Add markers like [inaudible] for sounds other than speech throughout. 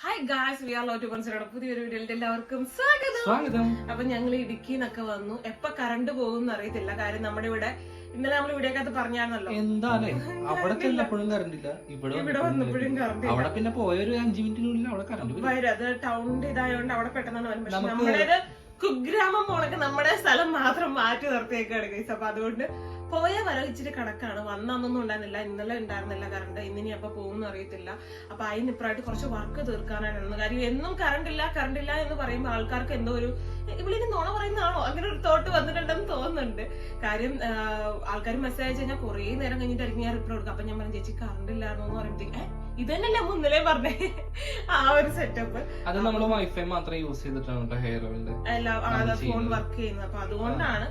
Hi guys we are lot concert പുതിയൊരു വീഡിയോയിൽ എല്ലാവർക്കും സ്വാഗതം. സ്വാഗതം. അപ്പൊ ഞങ്ങൾ ഇടുക്കിന്നൊക്കെ വന്നു. എപ്പൊ കറണ്ട് പോകും അറിയത്തില്ല. കാര്യം നമ്മുടെ ഇവിടെ ഇന്നലെ നമ്മൾ വീഡിയോക്കകത്ത് പറഞ്ഞാണല്ലോ എന്താലേ [laughs] അവിടെ ചെല്ലപ്പോഴും കറണ്ട് ഇല്ല. ഇവിടെ ഇവിടെ വന്നപ്പോഴും കറണ്ട് അവിടെ പിന്നെ പോയ ഒരു അഞ്ചു മിനിറ്റിനുള്ളിൽ അവിടെ കറണ്ട് വരും. വരും. അത് ടൗണിന്റെ ഇതായതുകൊണ്ട് അവിടെ പെട്ടെന്നാണ് വരും. പക്ഷെ നമ്മുടെ കുഗ്രാമം പോണൊക്കെ നമ്മുടെ സ്ഥലം മാത്രം മാറ്റി നിർത്തിയേക്കാണ് ഗൈസ് അപ്പൊ അതുകൊണ്ട് പോയ വരവ് ഇച്ചിരി കണക്കാണ്. വന്നൊന്നും ഉണ്ടായിരുന്നില്ല ഇന്നലെ ഉണ്ടായിരുന്നില്ല കറണ്ട് ഇന്നിനി അപ്പൊ പോകുമെന്ന് അറിയത്തില്ല. അപ്പൊ അതിന് ഇപ്പറായിട്ട് കുറച്ച് വർക്ക് തീർക്കാനാണ് കാര്യം എന്നും കറണ്ട് ഇല്ല കറണ്ട് ഇല്ല എന്ന് പറയുമ്പോൾ ആൾക്കാർക്ക് എന്തോ ഒരു ഇവളിനി നുണ പറയുന്നതാണോ? അങ്ങനെ ഒരു തോട്ട് വന്നിട്ടുണ്ടെന്ന് തോന്നുന്നുണ്ട്. കാര്യം ആൾക്കാർ മെസ്സേജ് അയച്ചു കഴിഞ്ഞാൽ കുറേ നേരം കഴിഞ്ഞിട്ടായിരിക്കും ഞാൻ റിപ്ലൈ കൊടുക്കുക അപ്പൊ ഞാൻ പറഞ്ഞു ചേച്ചി കറണ്ട് ഇല്ലായിരുന്നു എന്ന് പറയുമ്പോഴത്തേക്ക് ഇത് തന്നെയല്ലേ മുന്നിലേ പറഞ്ഞേ. ആ ഒരു സെറ്റപ്പ് അത് നമ്മൾ വൈഫൈ മാത്രം യൂസ് ചെയ്തിട്ടാണ് ഹെയർ ഓയിലിന്റെ ഫോൺ വർക്ക് ചെയ്യുന്നത്. അപ്പൊ അതുകൊണ്ടാണ്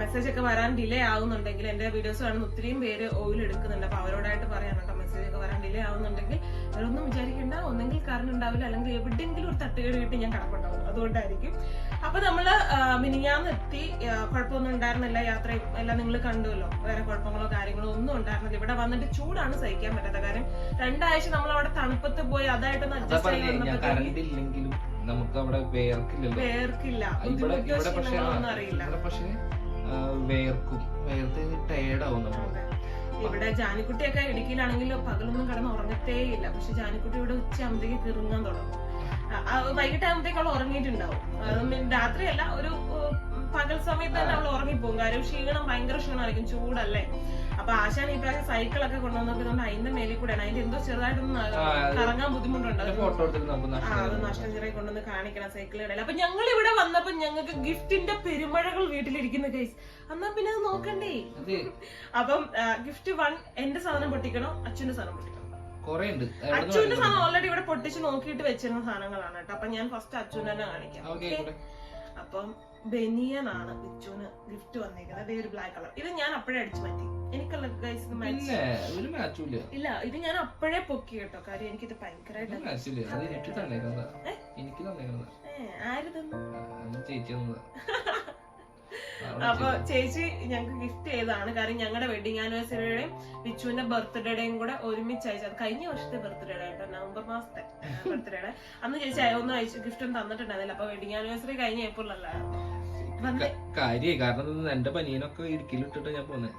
മെസ്സേജ് ഒക്കെ വരാൻ ഡിലേ ആവുന്നുണ്ടെങ്കിൽ എന്റെ വീഡിയോസ് കാണുന്ന ഒത്തിരിയും പേര് ഓയിൽ എടുക്കുന്നുണ്ട്. അപ്പൊ അവരോടായിട്ട് പറയാൻ കേട്ടോ മെസ്സേജ് ഒക്കെ വരാൻ ഡിലേ ആവുന്നുണ്ടെങ്കിൽ അവരൊന്നും വിചാരിക്കേണ്ട. ഒന്നെങ്കിൽ കാരണം ഉണ്ടാവില്ല അല്ലെങ്കിൽ എവിടെയെങ്കിലും ഒരു തട്ടുകേട് കിട്ടി ഞാൻ കിടപ്പുണ്ടാവും. അതുകൊണ്ടായിരിക്കും. അപ്പൊ നമ്മൾ മിനിഞ്ഞാന്ന് എത്തി കുഴപ്പമൊന്നും ഉണ്ടായിരുന്നില്ല. യാത്രയും എല്ലാം നിങ്ങൾ കണ്ടുവല്ലോ. വേറെ കുഴപ്പങ്ങളോ കാര്യങ്ങളോ ഒന്നും ഉണ്ടായിരുന്നില്ല. ഇവിടെ വന്നിട്ട് ചൂടാണ് സഹിക്കാൻ പറ്റാത്ത കാര്യം. രണ്ടാഴ്ച നമ്മൾ അവിടെ തണുപ്പത്ത് പോയി അതായിട്ടൊന്ന് അതാ അഡ്ജസ്റ്റ് ഇല്ലെങ്കിലും നമുക്ക് അവിടെ വേർക്കില്ലല്ലോ. വേർക്കില്ല. ഇവിടെ പക്ഷേ വേർക്കും. വേർത്ത് ടയേർഡാവും നമ്മൾ. ഇവിടെ ജാനിക്കുട്ടിയൊക്കെ ഇടുക്കിയിലാണെങ്കിൽ പകലൊന്നും കിടന്ന് ഉറങ്ങത്തേയില്ല. പക്ഷെ ജാനിക്കുട്ടി ഇവിടെ ഉച്ച അമ്പതിക്ക് കിറുങ്ങാൻ തുടങ്ങും. വൈകിട്ട് ആകുമ്പോഴത്തേക്ക് അവൾ ഉറങ്ങിയിട്ടുണ്ടാവും. രാത്രിയല്ല ഒരു പകൽ സമയത്ത് തന്നെ അവൾ ഉറങ്ങിപ്പോകും. കാര്യം ക്ഷീണം ഭയങ്കര ക്ഷീണമായിരിക്കും ചൂടല്ലേ? അപ്പൊ ആശാൻ ഈ പ്രാവശ്യം സൈക്കിളൊക്കെ കൊണ്ടുവന്നോണ്ട് അതിന്റെ മേലിൽ കൂടെയാണ്. അതിന്റെ എന്തോ ചെറുതായിട്ടൊന്ന് കറങ്ങാൻ ബുദ്ധിമുട്ടുണ്ട് അത് നഷ്ടം ചെറിയ കൊണ്ടുവന്ന് കാണിക്കണം സൈക്കിളുകളിൽ. അപ്പൊ ഞങ്ങൾ ഇവിടെ വന്നപ്പോ ഞങ്ങൾക്ക് ഗിഫ്റ്റിന്റെ പെരുമഴകൾ വീട്ടിലിരിക്കുന്ന കേസ് എന്നാ പിന്നെ അത് നോക്കണ്ടേ? അപ്പം ഗിഫ്റ്റ് വൺ എന്റെ സാധനം പൊട്ടിക്കണോ? അച്ഛന്റെ സാധനം പൊട്ടിക്കണോ? കൊറേ ഉണ്ട് അച്ഛന്റെ സാധനം ഓൾറെഡി ഇവിടെ പൊട്ടിച്ച് നോക്കിയിട്ട് വെച്ചിരുന്ന സാധനങ്ങളാണ് കേട്ടോ. അപ്പൊ ഞാൻ ഫസ്റ്റ് അച്ഛൻ തന്നെ കാണിക്കാം? അപ്പം ബനിയൻ ആണ് ബിച്ചുന് ഗിഫ്റ്റ് വന്നേക്കുന്നത്. അതേ ഒരു ബ്ലാക്ക് കളർ ഇത് ഞാൻ അപ്പോഴേ അടിച്ചു മാറ്റി. എനിക്കുള്ള ഗൈസ് ഇല്ല. ഇത് ഞാൻ അപ്പോഴേ പൊക്കി കേട്ടോ. കാര്യം എനിക്കിത് ഭയങ്കരമായിട്ട് ആര് തന്നു? ചേച്ചി [laughs] അപ്പൊ ചേച്ചി ഞങ്ങൾക്ക് ഗിഫ്റ്റ് ചെയ്തതാണ്. കാരണം ഞങ്ങളുടെ വെഡിങ് ആനിവേഴ്സറിയുടെയും വിച്ചുവിന്റെ ബർത്ത്ഡേയുടെയും കൂടെ ഒരുമിച്ച് അയച്ചത് കഴിഞ്ഞ വർഷത്തെ ബർത്ത്ഡേ ആയിട്ടോ നവംബർ മാസത്തെ ബർത്ത്ഡേയുടെ അന്ന് ചേച്ചി ഒന്നും അയച്ചു ഗിഫ്റ്റ് ഒന്നും തന്നിട്ടുണ്ടായിരുന്നില്ല. അപ്പൊ വെഡിങ് ആനിവേഴ്സറി കഴിഞ്ഞ ഏപ്രിലല്ലായിരുന്നു കാര്യായി കാരണം എന്റെ ബനിയനൊക്കെ ഇടുക്കിയിലിട്ടിട്ട് ഞാൻ പോന്നെ.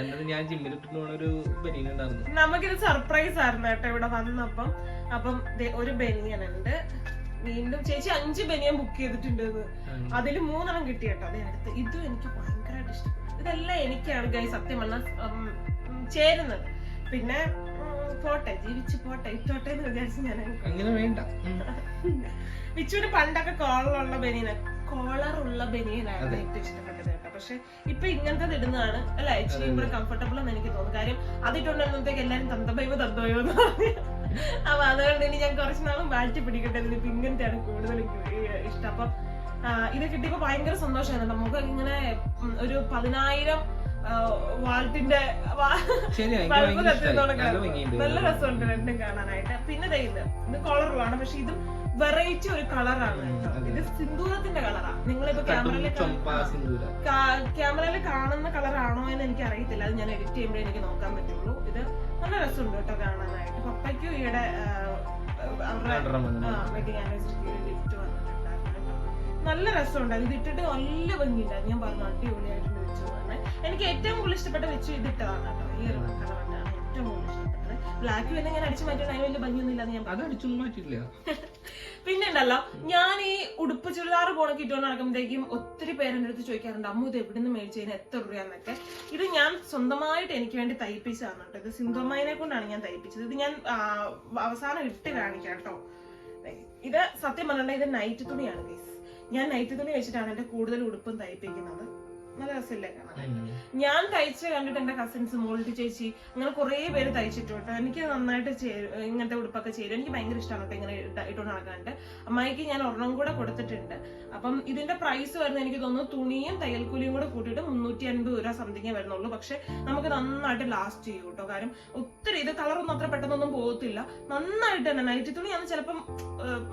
എന്നത് ഞാൻ ജിമ്മിലിട്ടിട്ട് പോണ ഒരു ബനിയൻ ഉണ്ടായിരുന്നു നമുക്കിത് സർപ്രൈസ് ആയിരുന്നു കേട്ടോ ഇവിടെ വന്നപ്പം. അപ്പം ഒരു ബനിയൻ ഉണ്ട് വീണ്ടും ചേച്ചി അഞ്ച് ബനിയൻ ബുക്ക് ചെയ്തിട്ടുണ്ട്. അതിൽ മൂന്നെണ്ണം കിട്ടി കേട്ടോ. അതേ അടുത്ത്. ഇതും എനിക്ക് ഭയങ്കരമായിട്ട് ഇഷ്ടപ്പെട്ടു. ഇതെല്ലാം എനിക്കാണ് ഗൈ സത്യം പറഞ്ഞാൽ ചേരുന്നത്. പിന്നെ പോട്ടെ ജീവിച്ച് പോട്ടെ ഇട്ടോട്ടെ എന്ന് വിചാരിച്ച് ഞാൻ അങ്ങനെ വേണ്ട. വിച്ചുവിന് പണ്ടൊക്കെ കോളറുള്ള ബനിയന. കോളറുള്ള ബനിയനായിരുന്നു. ഏറ്റവും ഇഷ്ടപ്പെട്ടത് കേട്ടോ. പക്ഷെ ഇപ്പൊ ഇങ്ങനത്തെ ഇടുന്നതാണ്. അല്ല ഇച്ചിരി കൂടെ കംഫർട്ടബിൾ എന്ന് എനിക്ക് തോന്നുന്നു. കാര്യം അതിട്ടുണ്ടെന്നത്തേക്ക് എല്ലാരും തന്തബൈവ് തന്തബൈവ് എന്ന് പറഞ്ഞു അപ്പൊ അതുകൊണ്ട് ഇനി ഞാൻ കുറച്ച് നാളും മാറ്റി പിടിക്കട്ടെ ഇതിനിപ്പോ ഇങ്ങനത്തെയാണ് കൂടുതൽ ഇഷ്ടം. അപ്പൊ ഇത് കിട്ടിയപ്പോ ഭയങ്കര സന്തോഷമാണ് നമുക്ക് ഇങ്ങനെ ഒരു പതിനായിരം വാൾട്ടിന്റെ നല്ല രസമുണ്ട് രണ്ടും കാണാനായിട്ട്. പിന്നെ ഇത് ഇത് കളറുമാണ് പക്ഷെ ഇതും വെറൈറ്റി ഒരു കളറാണ്. ഇത് സിന്ദൂരത്തിന്റെ കളറാണ് നിങ്ങളിപ്പോ ക്യാമറയിൽ ക്യാമറയിൽ കാണുന്ന കളറാണോ എന്ന് എനിക്ക് അറിയത്തില്ല അത് ഞാൻ എഡിറ്റ് ചെയ്യുമ്പോഴേ എനിക്ക് നോക്കാൻ പറ്റുള്ളൂ. ഇത് നല്ല രസമുണ്ട് കേട്ടോ കാണാനായിട്ട്. പപ്പയ്ക്കും ഇവിടെ. വെഡിങ് ആനിവേഴ്സറിക്ക് ഗിഫ്റ്റ് വന്നിട്ടുണ്ടായിരുന്നു. നല്ല രസമുണ്ട്. അത് ഇട്ടിട്ട് നല്ല ഭംഗിയുണ്ടായിരുന്നു. ഞാൻ പറഞ്ഞു അടിപൊളിയായിട്ടുണ്ട് വെച്ചു പറഞ്ഞത് എനിക്ക് ഏറ്റവും കൂടുതൽ ഇഷ്ടപ്പെട്ട വെച്ചു ഇതിട്ടതാണ് കേട്ടോ. ഈ ഒരു കളറാണ് ഏറ്റവും കൂടുതൽ ഇഷ്ടപ്പെട്ടത്. ബ്ലാക്ക് പിന്നെ ഇങ്ങനെ അടിച്ചു മാറ്റിയത് അതിന് വലിയ ഭംഗിയൊന്നും ഇല്ലാന്ന് ഞാൻ അത് അടിച്ചൊന്നും മാറ്റിയില്ല പിന്നെ ഉണ്ടല്ലോ ഞാൻ ഈ ഉടുപ്പ് ചുരിദാർ പോണൊക്കെ ഇട്ടുകൊണ്ട് നടക്കുമ്പോഴത്തേക്കും ഒത്തിരി പേരെന്റെ അടുത്ത് ചോദിക്കാറുണ്ട് അമ്മ ഇത് എവിടെ നിന്ന് മേടിച്ചതിന് എത്ര രൂപയാന്നൊക്കെ. ഇത് ഞാൻ സ്വന്തമായിട്ട് എനിക്ക് വേണ്ടി തയ്പ്പിച്ചതാണ് കേട്ടോ. ഇത് സിന്ധുമ്മനെ കൊണ്ടാണ് ഞാൻ തയ്പ്പിച്ചത്. ഇത് ഞാൻ അവസാനം ഇട്ട് കാണിക്കാം കേട്ടോ. ഇത് സത്യം പറഞ്ഞാൽ ഇത് നൈറ്റ് തുണിയാണ് ഗൈസ് ഞാൻ നൈറ്റ് തുണി വെച്ചിട്ടാണ് എന്റെ കൂടുതൽ ഉടുപ്പും തയ്പ്പിക്കുന്നത്. നല്ല രസമില്ലേ ഞാൻ തയ്ച്ച് കണ്ടിട്ട് എന്റെ കസിൻസ് മോൾട്ടി ചേച്ചി അങ്ങനെ കുറെ പേര് തയ്ച്ചിട്ടു കേട്ടോ. എനിക്ക് നന്നായിട്ട് ചേരും ഇങ്ങനത്തെ ഉടുപ്പൊക്കെ ചേരും എനിക്ക് ഭയങ്കര ഇഷ്ടമാണ് കേട്ടോ ഇങ്ങനെ ഇട്ടോണ്ട് ഇട്ടുകൊണ്ട് നടക്കാനായിട്ട്. അമ്മായിക്ക് ഞാൻ ഒരെണ്ണം കൂടെ കൊടുത്തിട്ടുണ്ട്. അപ്പം ഇതിന്റെ പ്രൈസ് വരുന്നത് എനിക്ക് തോന്നുന്നു തുണിയും തയ്യൽക്കൂലിയും കൂടെ കൂട്ടിയിട്ട് മുന്നൂറ്റി അൻപത് രൂപ സംതിങ്ങേ വരുന്നുള്ളൂ. പക്ഷെ നമുക്ക് നന്നായിട്ട് ലാസ്റ്റ് ചെയ്യും കേട്ടോ. കാര്യം ഒത്തിരി ഇത് കളറൊന്നും അത്ര പെട്ടെന്നൊന്നും പോകത്തില്ല. നന്നായിട്ട് തന്നെ നൈറ്റ് തുണിയാണ് ചിലപ്പം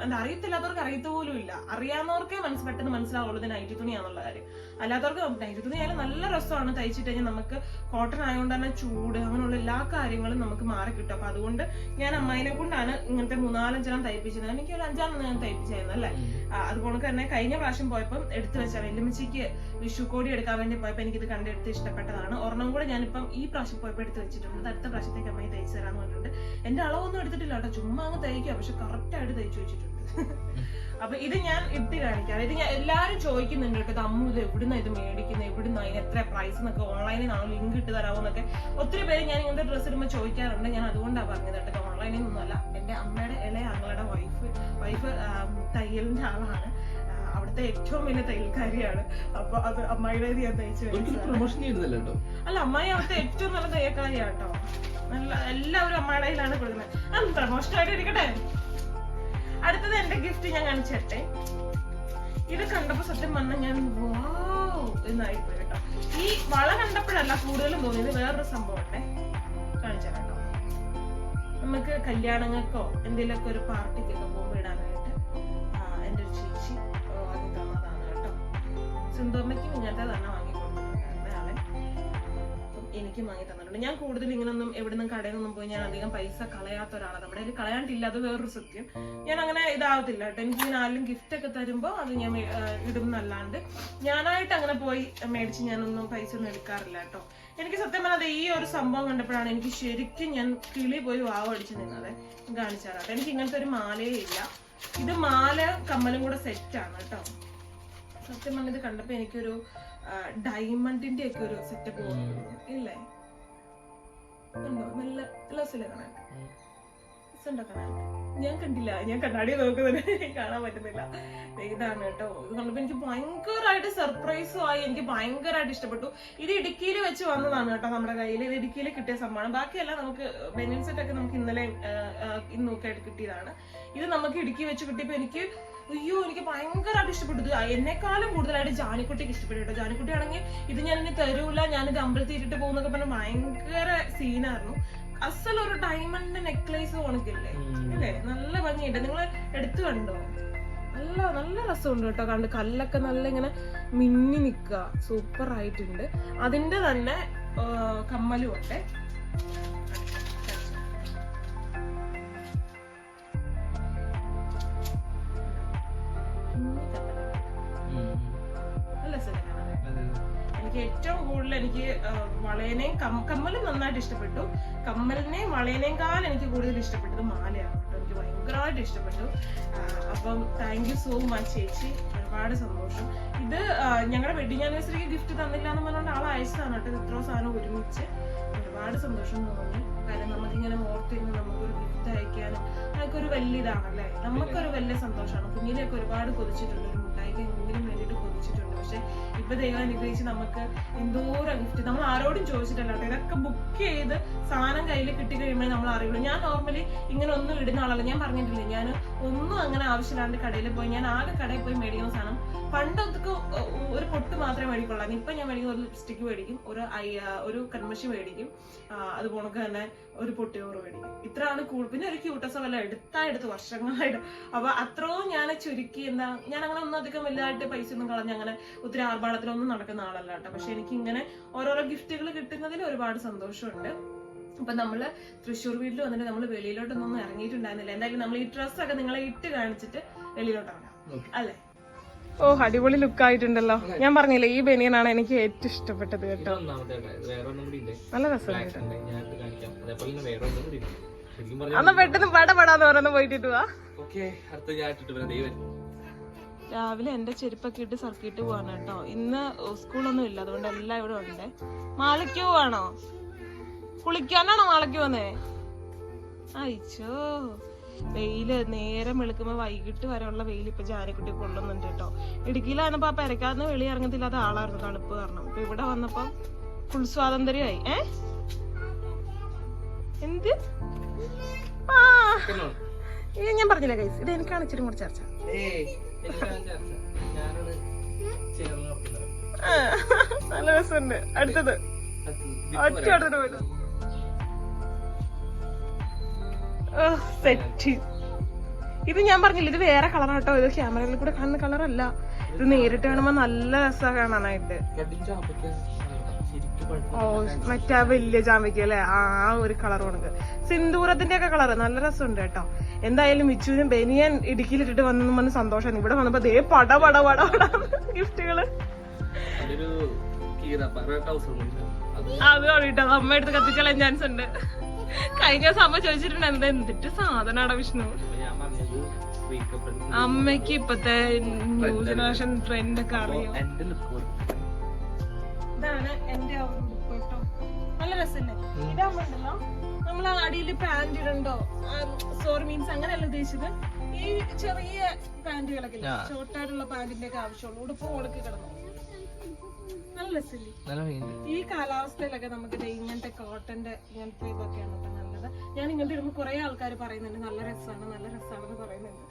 എന്താ അറിയത്തില്ലാത്തവർക്ക് അറിയത്ത പോലും ഇല്ല. അറിയാവുന്നവർക്കേ മനസ്സ് പെട്ടെന്ന് മനസ്സിലാവുള്ളൂ ഇത് നൈറ്റ് തുണിയാന്നുള്ള കാര്യം. അല്ലാത്തവർക്ക് നൈറ്റ് തോന്നി അതിൽ നല്ല രസമാണ്. തയ്ച്ചിട്ട് കഴിഞ്ഞാൽ നമുക്ക് കോട്ടൺ ആയതുകൊണ്ട് തന്നെ ചൂട് അങ്ങനെയുള്ള എല്ലാ കാര്യങ്ങളും നമുക്ക് മാറി കിട്ടും. അപ്പൊ അതുകൊണ്ട് ഞാൻ അമ്മായിനെ കൊണ്ടാണ് ഇങ്ങനത്തെ മൂന്നാലഞ്ചെണ്ണം തയ്പ്പിച്ചത് എനിക്ക് ഒരു അഞ്ചാണെന്ന് ഞാൻ തയ്പ്പിച്ചായിരുന്നു അല്ലേ? അതുപോലെ തന്നെ കഴിഞ്ഞ പ്രാവശ്യം പോയപ്പോൾ എടുത്തു വെച്ച വെല്ലുമിച്ചിക്ക് കോടി എടുക്കാൻ വേണ്ടി പോയപ്പോൾ എനിക്കിത് കണ്ടെടുത്ത് ഇഷ്ടപ്പെട്ടതാണ്. ഒരെണ്ണം കൂടെ ഞാനിപ്പം ഈ പ്രാവശ്യം പോയപ്പോൾ എടുത്ത് വെച്ചിട്ടുണ്ട്. അടുത്ത പ്രാവശ്യത്തേക്ക് അമ്മായി തയ്ച്ചു തരാന്ന് പറഞ്ഞിട്ടുണ്ട്. എന്റെ അളവൊന്നും എടുത്തിട്ടില്ല കേട്ടോ. ചുമ്മാ അങ്ങ് തയ്ക്കുക പക്ഷെ കറക്റ്റ് ആയിട്ട് തയ്ച്ചു വെച്ചിട്ടുണ്ട്. അപ്പൊ ഇത് ഞാൻ ഇട്ട് കാണിക്കാം. ഇത് ഞാൻ എല്ലാരും ചോദിക്കുന്നുണ്ട് കേട്ടോ അമ്മു ഇത് എവിടുന്ന ഇത് മേടിക്കുന്നത് എവിടുന്ന അതിന് എത്ര പ്രൈസ് എന്നൊക്കെ ഓൺലൈനിൽ നിന്നാണോ ലിങ്ക് ഇട്ട് തരാമോ എന്നൊക്കെ. ഒത്തിരി പേര് ഞാൻ ഇങ്ങനത്തെ ഡ്രസ്സ് ഇടുമ്പോൾ ചോദിക്കാറുണ്ട്. ഞാൻ അതുകൊണ്ടാണ് പറഞ്ഞത് കേട്ടോ ഓൺലൈനിൽ നിന്നല്ല എന്റെ അമ്മയുടെ ഇളയ അങ്ങളുടെ വൈഫ് വൈഫ് തയ്യലിന്റെ ആളാണ്. അവിടുത്തെ ഏറ്റവും വലിയ തയ്യൽക്കാരിയാണ്. അപ്പൊ അത് അമ്മായിയുടെ ഞാൻ തയ്ച്ചു അല്ല അമ്മായി അവിടുത്തെ ഏറ്റവും നല്ല തയ്യൽക്കാരിയാട്ടോ നല്ല എല്ലാവരും അമ്മയുടെ കയ്യിലാണ് കൊടുക്കുന്നത്. പ്രമോഷൻ ആയിട്ട് ഇരിക്കട്ടെ. അടുത്തത് എന്റെ ഗിഫ്റ്റ് ഞാൻ കാണിച്ചേട്ടെ ഇത് കണ്ടപ്പോ സത്യം പറഞ്ഞാൽ ഞാൻ വാവ് കേട്ടോ. ഈ വള കണ്ടപ്പോഴല്ല കൂടുതലും തോന്നിയത് വേറൊരു സംഭവം കാണിച്ചു കേട്ടോ നമുക്ക് കല്യാണങ്ങൾക്കോ എന്തെങ്കിലുമൊക്കെ ഒരു പാർട്ടിക്കൊക്കെ പോകുമ്പോൾ ഇടാനായിട്ട് എന്റെ ഒരു ചേച്ചി അത് തന്നതാണ് കേട്ടോ. സിന്ധുമ്മയ്ക്കും ഇങ്ങനത്തെ തന്നെ എനിക്കും വാങ്ങി തന്നിട്ടുണ്ട്. ഞാൻ കൂടുതൽ ഇങ്ങനൊന്നും എവിടുന്നും കടയിൽ നിന്നും പോയി ഞാൻ അധികം പൈസ കളയാത്ത ഒരാളാണ്. നമ്മുടെ കയ്യിൽ കളയാണ്ടില്ല അത് വേറൊരു സത്യം. ഞാൻ അങ്ങനെ ഇതാവത്തില്ല കേട്ടോ. എനിക്ക് ഇങ്ങനെ ആരെങ്കിലും ഗിഫ്റ്റ് ഒക്കെ തരുമ്പോൾ അത് ഞാൻ ഇടും എന്നല്ലാണ്ട്. ഞാനായിട്ട് അങ്ങനെ പോയി മേടിച്ച് ഞാനൊന്നും പൈസ ഒന്നും എടുക്കാറില്ല കേട്ടോ. എനിക്ക് സത്യം പറഞ്ഞത് ഈ ഒരു സംഭവം കണ്ടപ്പോഴാണ് എനിക്ക് ശരിക്കും ഞാൻ കിളി പോയി വാവ് അടിച്ച് നിന്നത് കാണിച്ചു എനിക്ക് ഇങ്ങനത്തെ ഒരു മാലയേ ഇല്ല. ഇത് മാല കമ്മലും കൂടെ സെറ്റാണ് കേട്ടോ. സത്യം പറഞ്ഞത് ഇത് കണ്ടപ്പോ എനിക്കൊരു ഡയമണ്ടിന്റെ ഒക്കെ ഒരു സെറ്റപ്പ് ഇല്ലേ? ഉണ്ടോ? നല്ല രസമില്ല കാണാൻ? രസമുണ്ടോ കണ്ണാടി ഞാൻ കണ്ടില്ല. ഞാൻ കണ്ണാടി നോക്കുന്നത് കാണാൻ പറ്റുന്നില്ല. ഇതാണ് കേട്ടോ. ഇത് കണ്ടപ്പോ എനിക്ക് ഭയങ്കരമായിട്ട് സർപ്രൈസും ആയി. എനിക്ക് ഭയങ്കരമായിട്ട് ഇഷ്ടപ്പെട്ടു. ഇത് ഇടുക്കിയിൽ വെച്ച് വന്നതാണ് കേട്ടോ നമ്മുടെ കയ്യിൽ. ഇത് ഇടുക്കിയിൽ കിട്ടിയ സംഭവമാണ്. ബാക്കിയെല്ലാം നമുക്ക് ബെനിയൻ സെറ്റ് ഒക്കെ നമുക്ക് ഇന്നലെ ഇന്നൊക്കെ ആയിട്ട് കിട്ടിയതാണ്. ഇത് നമുക്ക് ഇടുക്കി വെച്ച് കിട്ടിയപ്പോ എനിക്ക് അയ്യോ എനിക്ക് ഭയങ്കരമായിട്ട് ഇഷ്ടപ്പെട്ടു. എന്നെക്കാളും കൂടുതലായിട്ട് ജാനിക്കുട്ടിക്ക് ഇഷ്ടപ്പെട്ടു കേട്ടോ. ജാനിക്കുട്ടി ആണെങ്കിൽ ഇത് ഞാൻ ഇനി തരൂല ഞാനിത് അമ്പലത്തിൽ ഇട്ടിട്ട് പോകുന്നൊക്കെ പറഞ്ഞാൽ ഭയങ്കര സീനായിരുന്നു അസലൊരു ഡയമണ്ട് നെക്ലേസ് ഉണക്കില്ലേ അല്ലേ? നല്ല ഭംഗിയുണ്ട്. നിങ്ങൾ എടുത്തു കണ്ടോ? നല്ല നല്ല രസമുണ്ട് കേട്ടോ. കണ്ട് കല്ലൊക്കെ നല്ല ഇങ്ങനെ മിന്നി നിക്കുക സൂപ്പർ ആയിട്ടുണ്ട് അതിന്റെ തന്നെ കമ്മലും ഉണ്ട് എനിക്ക് വളയനെയും കമ്മലും നന്നായിട്ട് ഇഷ്ടപ്പെട്ടു. കമ്മലിനെയും വളയനേക്കാൾ എനിക്ക് കൂടുതൽ ഇഷ്ടപ്പെട്ടത് മാലയാണ്. കേട്ടോ എനിക്ക് ഭയങ്കരമായിട്ട് ഇഷ്ടപ്പെട്ടു. അപ്പം താങ്ക് യു സോ മച്ച് ചേച്ചി. ഒരുപാട് സന്തോഷം. ഇത് ഞങ്ങളുടെ വെഡിങ് ആനിവേഴ്സറിക്ക് ഗിഫ്റ്റ് തന്നില്ല എന്ന് പറഞ്ഞുകൊണ്ട് ആൾ അയച്ചതാണ് കേട്ടോ. ഇത്രയോ സാധനം ഒരുമിച്ച്. ഒരുപാട് സന്തോഷം തോന്നി. കാര്യം നമുക്കിങ്ങനെ ഓർത്തിരുന്ന് നമുക്കൊരു ഗിഫ്റ്റ് അയക്കാനും അതൊക്കെ ഒരു വലിയ ഇതാണല്ലേ? നമുക്കൊരു വലിയ സന്തോഷമാണ്. കുഞ്ഞിനെയൊക്കെ ഒരുപാട് കൊതിച്ചിട്ടുണ്ട്. മുട്ടായിക്ക് വേണ്ടിട്ട് കൊതിച്ചിട്ടുണ്ട്. പക്ഷെ ഇപ്പൊ ദൈവം അനുഗ്രഹിച്ച് നമുക്ക് എന്തോരം ഗിഫ്റ്റ് നമ്മൾ ആരോടും ചോദിച്ചിട്ടല്ല ഇതൊക്കെ ബുക്ക് ചെയ്ത് സാധനം കയ്യിൽ കിട്ടി കഴിയുമ്പോൾ നമ്മൾ അറിയുള്ളൂ. ഞാൻ നോർമലി ഇങ്ങനെ ഒന്നും ഇടുന്ന ആളല്ല. ഞാൻ പറഞ്ഞിട്ടില്ലേ ഞാൻ ഒന്നും അങ്ങനെ ആവശ്യമില്ലാണ്ട് കടയിൽ പോയി ഞാൻ ആകെ കടയിൽ പോയി മേടിക്കുന്ന സാധനം. പണ്ടൊക്കെ ഒരു പൊട്ട് മാത്രമേ മേടിക്കുള്ളൂ ഇപ്പൊ ഞാൻ മേടിക്കുന്ന ഒരു ലിപ്സ്റ്റിക്ക് മേടിക്കും ഒരു ഐ ഒരു കൺമഷി മേടിക്കും അത് പോണക്ക് തന്നെ ഒരു പൊട്ടിയോറ് മേടിക്കും. ഇത്രയാണ് കൂടുതൽ പിന്നെ ഒരു ക്യൂട്ടസോ വല്ല എടുത്താ എടുത്ത് വർഷങ്ങളായിട്ട്. അപ്പൊ അത്രയും ഞാൻ ചുരുക്കി എന്താ ഞാൻ അങ്ങനെ ഒന്നും അധികം വലുതായിട്ട് പൈസ ഒന്നും കളഞ്ഞ് അങ്ങനെ ഒത്തിരി ആർഭാടത്തിലൊന്നും നടക്കുന്ന ആളല്ല കേട്ടോ. പക്ഷെ എനിക്ക് ഇങ്ങനെ ഓരോരോ ഗിഫ്റ്റുകൾ കിട്ടുന്നതിൽ ഒരുപാട് സന്തോഷമുണ്ട്. അപ്പൊ നമ്മൾ തൃശ്ശൂർ വീട്ടിൽ വന്നിട്ട് നമ്മൾ വെളിയിലോട്ടൊന്നും ഇറങ്ങിയിട്ടുണ്ടായിരുന്നില്ല. എന്തായാലും നമ്മൾ ഈ ഡ്രസ്സൊക്കെ നിങ്ങളെ ഇട്ട് കാണിച്ചിട്ട് വെളിയിലോട്ട് ഇറങ്ങാം. അല്ലേ? ഓ അടിപൊളി ലുക്ക് ആയിട്ടുണ്ടല്ലോ ഞാൻ പറഞ്ഞില്ലേ ഈ ബനിയനാണ് എനിക്ക് ഏറ്റവും ഇഷ്ടപ്പെട്ടത് കേട്ടോ. നല്ല രസമായിട്ടുണ്ട് അന്ന് പെട്ടെന്ന് പടപടാന്ന് പറഞ്ഞു പറയുന്ന പോയിട്ട് വാ. ഓക്കെ അടുത്ത ഞാൻ ഇട്ടിട്ട് വരാം. ദൈവം. രാവിലെ എന്റെ ചെരുപ്പൊക്കെ ഇട്ട് സർക്കിട്ട് പോവാണ് കേട്ടോ. ഇന്ന് സ്കൂളൊന്നും ഇല്ല അതുകൊണ്ട് എല്ലാം ഇവിടെ ഉണ്ട്. മാളയ്ക്ക് പോവാണോ? കുളിക്കാനാണോ മാളയ്ക്ക് പോന്നേ അയച്ചോ വെയിൽ നേരം വെളുക്കുമ്പോ വൈകിട്ട് വരെയുള്ള വെയിൽ ഇപ്പൊ ജാനക്കുട്ടി കൊള്ളുന്നുണ്ട് കേട്ടോ. ഇടുക്കിയിലായിരുന്നപ്പോ ആ പെരക്കാന്ന് വെളി ഇറങ്ങത്തില്ലാത്ത ആളായിരുന്നു തണുപ്പ് കാരണം. ഇപ്പൊ ഇവിടെ വന്നപ്പോ ഫുൾ സ്വാതന്ത്ര്യമായി. ഏ? എന്ത്? ആ ഞാൻ പറഞ്ഞില്ല കൈസ് ഇത് എനിക്കാണ് ഇച്ചിരി കൂടി ചർച്ച. നല്ല രസമുണ്ട്. അടുത്തത്. ഒറ്റ പോയിട്ട് സെറ്റ്. ഇത് ഞാൻ പറഞ്ഞില്ല ഇത് വേറെ കളറാണ് കേട്ടോ. ഇത് ക്യാമറയിൽ കൂടെ കാണുന്ന കളറല്ല ഇത് നേരിട്ട് കാണുമ്പോ നല്ല രസമാണ് കാണാനായിട്ട്. ഓ മറ്റേ വലിയ ജാമ്പയ്ക്ക് അല്ലെ? ആ ഒരു കളർ ഉണക്ക് സിന്ദൂരത്തിന്റെ ഒക്കെ കളർ നല്ല രസമുണ്ട് കേട്ടോ. എന്തായാലും മിച്ചുവിനും ബെനിയൻ ഇടുക്കിയിലിട്ടിട്ട് വന്നെന്ന് പറഞ്ഞ സന്തോഷമാണ് ഇവിടെ വന്നപ്പോ ദേ പട പട പട പട ഗിഫ്റ്റുകൾ അത് കണ്ടിട്ടോ? അമ്മ എടുത്ത് കത്തിച്ചാൽ ചാൻസ് ഉണ്ട്. കഴിഞ്ഞ ദിവസം അമ്മ ചോദിച്ചിട്ടുണ്ട് എന്താ എന്തിട്ട് സാധനാടാ വിഷ്ണു? അമ്മയ്ക്ക് ഞാൻ പറഞ്ഞത് അമ്മയ്ക്ക് ഇപ്പത്തെ ന്യൂ ജനറേഷൻ ട്രെൻഡ് ഒക്കെ അറിയോ? ഇതാണ് എന്റെ ആ ഒരു ഉടുപ്പ് കേട്ടോ. നല്ല രസമല്ലേ ഇതാകുമ്പോണ്ടല്ലോ നമ്മൾ അടിയിൽ പാന്റ് ഇടണ്ടോ? സോറി മീൻസ് അങ്ങനെയല്ല ഉദ്ദേശിച്ചത്. ഈ ചെറിയ പാന്റുകളൊക്കെ ആ. ഷോർട്ടായിട്ടുള്ള പാന്റിന്റെ ഒക്കെ ആവശ്യമുള്ളൂ. ഉടുപ്പ് കൊടുക്ക് കിടന്നു? നല്ല രസമില്ലേ? ഈ കാലാവസ്ഥയിലൊക്കെ നമുക്ക് ഇങ്ങനത്തെ കോട്ടന്റെ ഇങ്ങനത്തെ ഇതൊക്കെയാണ് കേട്ടോ നല്ലത്. ഞാൻ ഇങ്ങനത്തെ ഇടുമ്പോൾ കുറെ ആൾക്കാർ പറയുന്നുണ്ട് നല്ല രസമാണ് നല്ല രസമാണെന്ന് പറയുന്നുണ്ട്.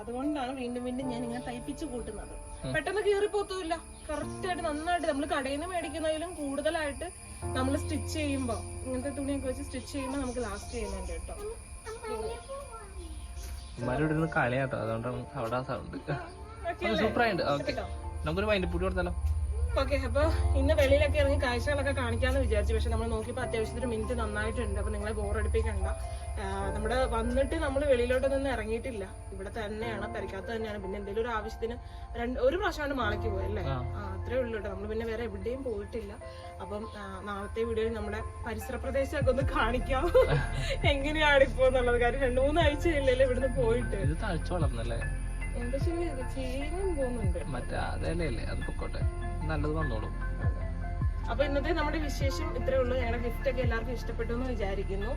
അതുകൊണ്ടാണ് വീണ്ടും വീണ്ടും ഞാൻ ഇങ്ങനെ തയ്പ്പിച്ച് കൂട്ടുന്നത്. പെട്ടെന്ന് കീറിപ്പോത്തൂല്ല കറക്റ്റ് ആയിട്ട് നന്നായിട്ട് നമ്മൾ കടയിൽ നിന്ന് മേടിക്കുന്നതിലും കൂടുതലായിട്ട് നമ്മൾ സ്റ്റിച്ച് ചെയ്യുമ്പോൾ ഇങ്ങനത്തെ തുണിയൊക്കെ വെച്ച് സ്റ്റിച്ച് ചെയ്യുമ്പോൾ നമുക്ക് ലാസ്റ്റ് ചെയ്യുന്നുണ്ട് കേട്ടോ. ഉമ്മാരോട് ഇരുന്ന് കളിയാട്ടോ. അതുകൊണ്ടാണ് അവിടെ സൗണ്ട് സൂപ്പറായിട്ട് ഓക്കെ നമുക്കൊരു വൈൻഡ് പൂട്ടി കൊടുത്താലോ? ഓക്കെ അപ്പൊ ഇന്ന് വെളിയിലൊക്കെ ഇറങ്ങി കാഴ്ചകളൊക്കെ കാണിക്കാന്ന് വിചാരിച്ചു. പക്ഷെ നമ്മൾ നോക്കിയപ്പോൾ അത്യാവശ്യത്തിന് മിനിറ്റ് നന്നായിട്ടുണ്ട്. അപ്പൊ നിങ്ങളെ ബോറടിപ്പിക്കണ്ട നമ്മുടെ വന്നിട്ട് നമ്മൾ വെളിയിലോട്ടൊന്നും ഇറങ്ങിയിട്ടില്ല. ഇവിടെ തന്നെയാണ് പരിക്കാത്ത തന്നെയാണ്. പിന്നെ എന്തെങ്കിലും ഒരു ആവശ്യത്തിന് രണ്ട് ഒരു പ്രാവശ്യമാണ് മാളയ്ക്ക് പോയല്ലേ അല്ലേ? അത്രേ ഉള്ളൂ കേട്ടോ. നമ്മൾ പിന്നെ വേറെ എവിടെയും പോയിട്ടില്ല. അപ്പം നാളത്തെ വീഡിയോയിൽ നമ്മുടെ പരിസര പ്രദേശമൊക്കെ ഒന്ന് കാണിക്കാം. [laughs] എങ്ങനെയാണ് ഇപ്പോ എന്നുള്ളത്. കാര്യം രണ്ടു മൂന്ന് ആഴ്ചയില്ലല്ലോ ഇവിടുന്ന് പോയിട്ട്. ഇത് തഴച്ചു വളർന്നല്ലേ? ശരി? ചെയ്യാൻ പോകുന്നുണ്ട്. മറ്റേ അതല്ലേ അത് പൊക്കോട്ടെ. നല്ലത് വന്നോളും. അപ്പൊ ഇന്നത്തെ നമ്മുടെ വിശേഷം ഇത്രേ ഉള്ളൂ. ഞങ്ങളുടെ ഗിഫ്റ്റ് ഒക്കെ എല്ലാവർക്കും ഇഷ്ടപ്പെട്ടു എന്ന് വിചാരിക്കുന്നു.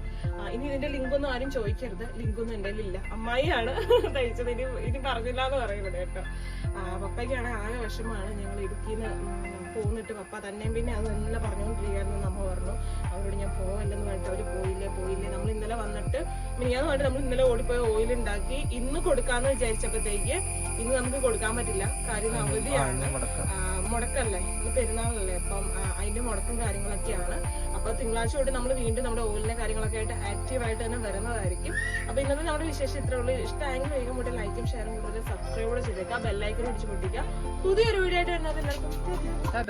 ഇനി ഇതിന്റെ ലിങ്ക് ഒന്നും ആരും ചോദിക്കരുത്. ലിങ്ക് ഒന്നും എന്റെ ഇല്ല അമ്മായിയാണ് തയ്ച്ചത്. ഇനി ഇനി പറഞ്ഞില്ല എന്ന് പറയുന്നത് കേട്ടോ പപ്പയ്ക്കാണ് ആകെ വിഷമാണ് ഞങ്ങൾ ഇടുക്കിന്ന് പോന്നിട്ട് പപ്പ തന്നെയും പിന്നെ അത് തന്നെ പറഞ്ഞുകൊണ്ടിരിക്കുകയായിരുന്നു നമ്മ പറഞ്ഞു. അവരോട് ഞാൻ പോകല്ലെന്ന് പറഞ്ഞിട്ട് അവർ പോയില്ലേ പോയില്ലേ. നമ്മൾ ഇന്നലെ വന്നിട്ട് മിനിയാന്ന് പറഞ്ഞിട്ട് നമ്മൾ ഇന്നലെ ഓടിപ്പോയി ഓയിൽ ഉണ്ടാക്കി ഇന്ന് കൊടുക്കാന്ന് വിചാരിച്ചപ്പോഴത്തേക്ക് ഇന്ന് നമുക്ക് കൊടുക്കാൻ പറ്റില്ല. കാര്യം അവധിയാണ്. മുടക്കല്ലേ? ഇന്ന് പെരുന്നാളല്ലേ. അപ്പം അതിന്റെ മുടക്കും കാര്യങ്ങളൊക്കെയാണ്. അപ്പൊ തിങ്കളാഴ്ച തൊട്ട് നമ്മൾ വീണ്ടും നമ്മുടെ ഓയിലിന്റെ കാര്യങ്ങളൊക്കെ ആയിട്ട് ആക്റ്റീവ് ആയിട്ട് തന്നെ വരുന്നതായിരിക്കും. അപ്പൊ ഇന്നത്തെ നമ്മുടെ വിശേഷം ഇത്രേ ഉള്ളൂ. ഇഷ്ടമായെങ്കിൽ വേഗം കൂടെ ലൈക്കും ഷെയറും കൂടുതൽ സബ്സ്ക്രൈബ് കൂടെ ചെയ്തേക്കാം. ബെല്ലൈക്കൻ അടിച്ചു പൊട്ടിക്കുക. പുതിയൊരു വീഡിയോ ആയിട്ട് വരുന്നത് എല്ലാവർക്കും